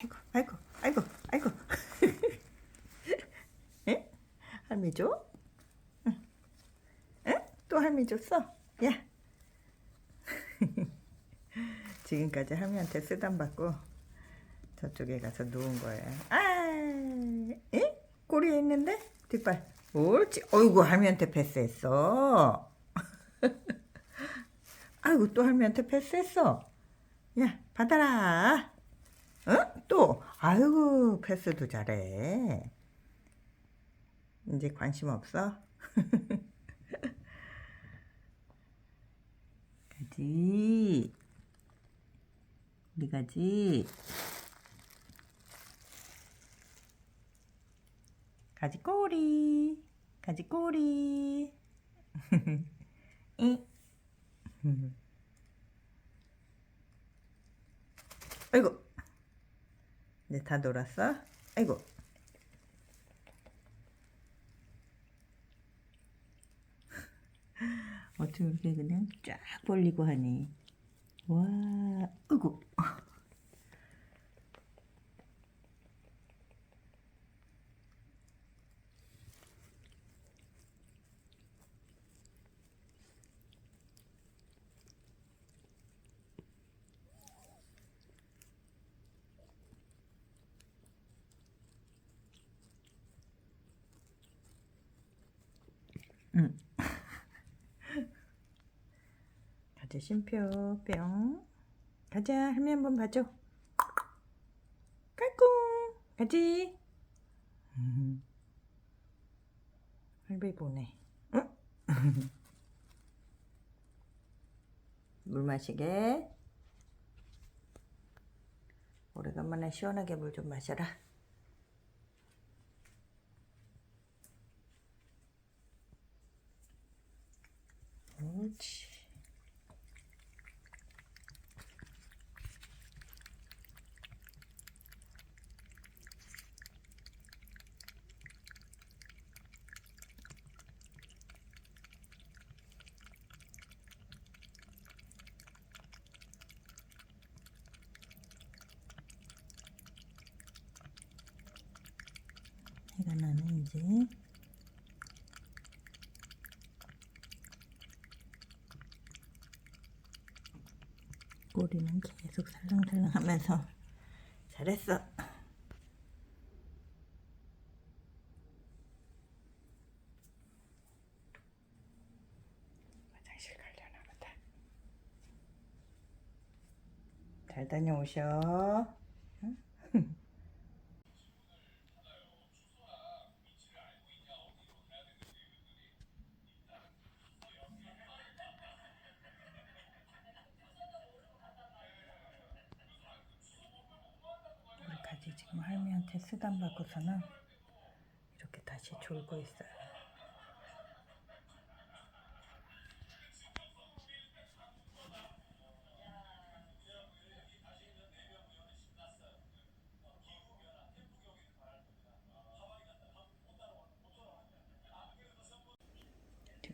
아이고, 아이고, 아이고, 아이고. 에? 할미 줘? 응. 에? 또 할미 줬어? 야. 지금까지 할미한테 쓰담 받고 저쪽에 가서 누운 거야. 아, 에? 꼬리에 있는데? 뒷발. 옳지. 어이구, 할미한테 패스했어. 아이고, 또 할미한테 패스했어. 야, 받아라. 어? 또, 아이고, 패스도 잘해. 이제 관심 없어? 가지. 우리 가지. 가지 꼬리. 가지 꼬리. 이. 아이고. 이제 다 놀았어? 아이고. 어떻게 그냥 쫙 벌리고 하니. 와, 아이고. 응. 가자, 심표, 뿅. 가자, 할미 한번 봐줘. 깔꿍. 가지. 음. 할배 보네. 응? 물 마시게. 오래간만에 시원하게 물 좀 마셔라. 옳지. 해가 나네 이제. 꼬리는 계속 살랑살랑 하면서 잘했어. 화장실 가려나 보다. 잘 다녀오셔. 응? 우리 가 지 지금 할미한테 쓰담 받고서는 이렇게 다시 졸고 있어요.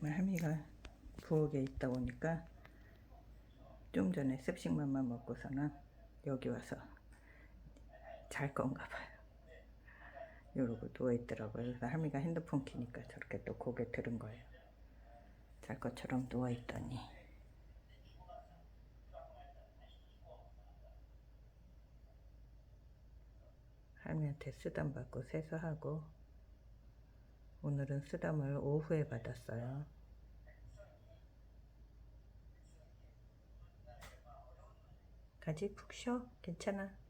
할미가 부엌에 있다 보니까 좀 전에 습식만만 먹고서는 여기 와서 잘 건가 봐요. 이러고 누워있더라고요. 그래서 할미가 핸드폰 키니까 저렇게 또 고개 들은 거예요. 잘 것처럼 누워있더니. 할미한테 쓰담 받고 세수하고 오늘은 쓰담을 오후에 받았어요. 가지 푹 쉬어. 괜찮아.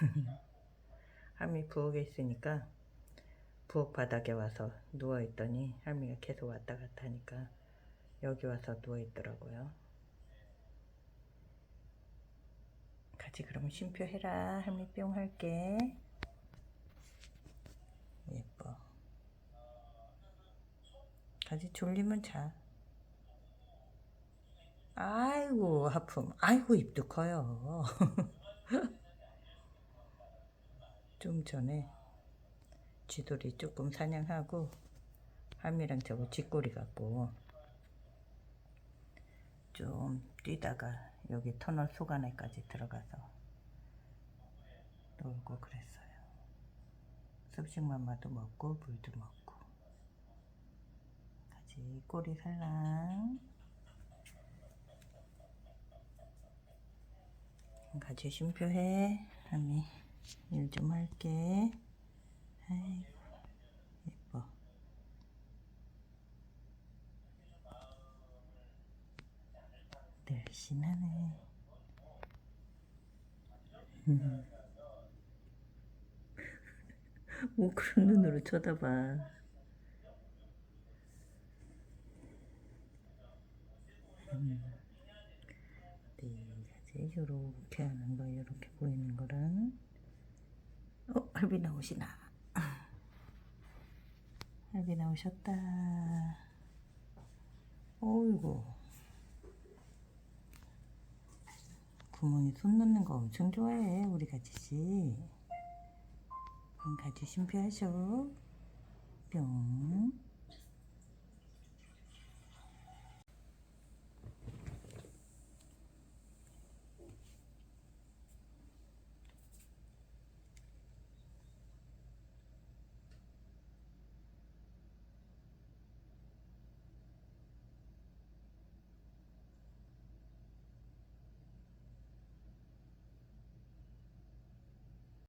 할미 부엌에 있으니까 부엌 바닥에 와서 누워 있더니 할미가 계속 왔다 갔다 하니까 여기 와서 누워 있더라고요. 가지 그러면 쉼표 해라. 할미 뿅 할게. 예뻐. 가지 졸리면 자. 아이고 하품. 아이고 입도 커요. 좀 전에 쥐돌이 조금 사냥하고 할미랑 저거 쥐꼬리 갖고 좀 뛰다가 여기 터널 속안에까지 들어가서 놀고 그랬어요. 습식맘마도 먹고 물도 먹고. 가지 꼬리 살랑. 가지 쉼표해 하미 일 좀 할게 아이고 예뻐 늘씬하네 음. 뭐 그런 눈으로 쳐다봐 음. 네 가지 요렇게 하는 거 요렇게 보이는 거랑 어 할비 나오시나? 할비 나오셨다. 어이구. 구멍에 손 넣는 거 엄청 좋아해 우리 가지씨. 가지 심표하셔. 뿅